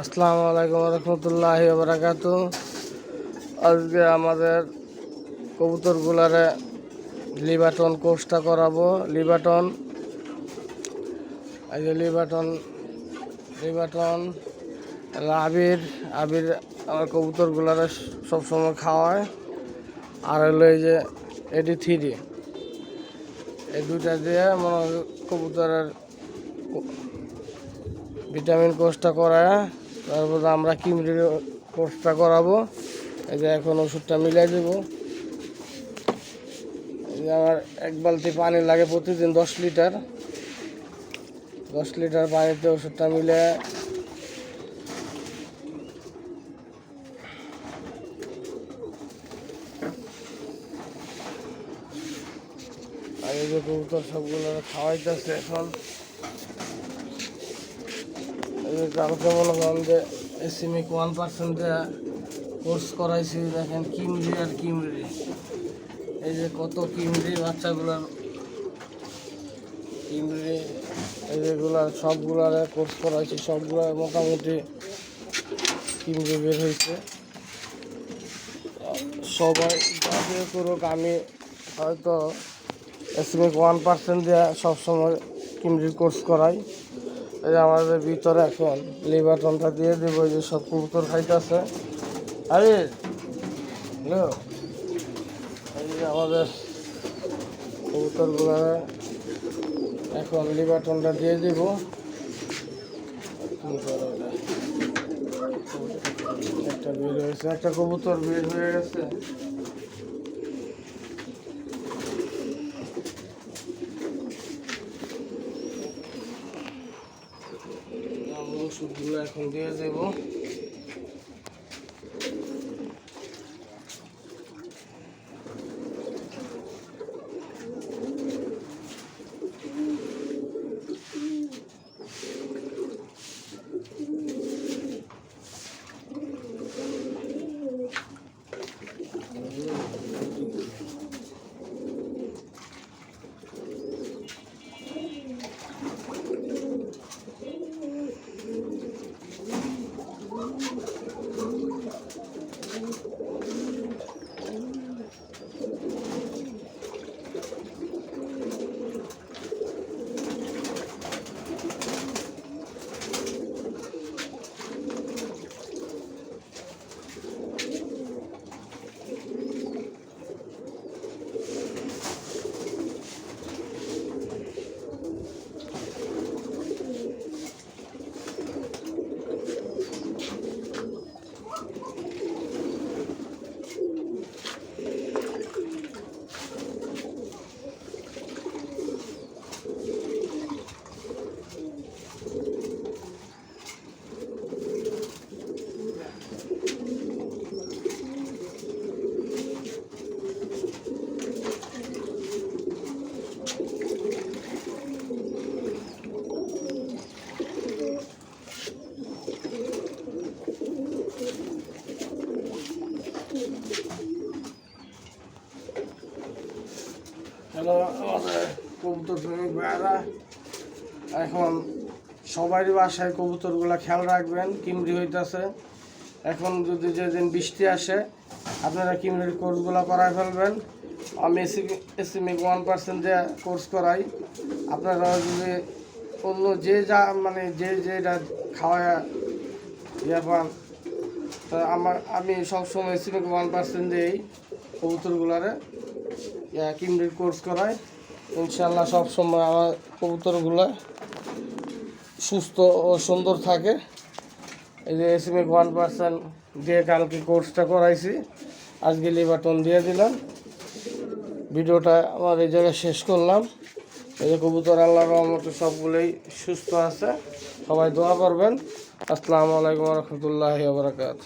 আসসালামু আলাইকুম রহমতুল্লাহ বারাকাত। আজকে আমাদের কবুতরগুলারে লিবাটন কোর্সটা করাবো। লিবাটন যে লিবাটন লিবাটন আবির আবির আমার কবুতরগুলারে সবসময় খাওয়ায়। আর হলো এই যে এডি থ্রি এই দুইটা দিয়ে মনে কবুতরের ভিটামিন কোর্সটা করায়। তারপর আমরা কিমরির কোর্সটা করাবো। এই যে এখন ওষুধটা মিলাই দেবো। আমার এক বালতি পানি লাগে প্রতিদিন দশ লিটার। দশ লিটার পানিতে ওষুধটা মিলে আর এই যে কবুতর সবগুলো খাওয়াইতেছে এখন। কালকে মনে করেন যে এসিমিক ওয়ান পার্সেন্ট কোর্স করাইছি, দেখেন কিমরি আর কিমরি। এই যে কত কিমরি বাচ্চাগুলোর, কিমরি, এই যেগুলো সবগুলার কোর্স করাইছি, সবগুলো মোটামুটি কিমরি বের হয়েছে সবাই যাদের করুক, আমি হয়তো এসিমিক ওয়ান পার্সেন্ট দিয়ে সবসময় কিমরির কোর্স করাই। এই যে আমাদের ভিতরে এখন লিভারটনটা দিয়ে দেবো, এই যে সব কবুতর খাইতেছে। আরে, হ্যালো? এই যে আমাদের কবুতরগুলো এখন লিভারটনটা দিয়ে দিব? একটা বের হয়েছে, একটা কবুতর বের হয়ে গেছে। আমরা ওষুধগুলো এখন দিয়ে দেবো হ্যালো আমাদের কবুতর প্রেমিক ভাইয়ারা, এখন সবারই বাসায় কবুতরগুলো খেয়াল রাখবেন, কিমরি হইতাছে। এখন যদি যেদিন বৃষ্টি আসে, আপনারা কিমরির কোর্সগুলো করায় ফেলবেন। আমি এসি, এসিমিক ওয়ান পার্সেন্ট যে কোর্স করাই, আপনারা যদি অন্য যে যা মানে যে যেটা খাওয়া ইয়ে পান, তা আমার, আমি সবসময় এসিমিক ওয়ান পার্সেন্ট দিয়েই কবুতরগুলারে কিমরির কোর্স করাই। ইনশাল্লাহ সব সময় আমার কবুতরগুলো সুস্থ ও সুন্দর থাকে। এই যে এসএমএ ওয়ান পার্সেন্ট দিয়ে কালকে কোর্সটা করাইছি। আজকে লিবাটন দিয়ে দিলাম। ভিডিওটা আমার এই জায়গায় শেষ করলাম। এই যে কবুতর আল্লাহ রহমতে সবগুলোই সুস্থ আছে। সবাই দোয়া করবেন। আসসালামু আলাইকুম রহমতুল্লাহ বারকাত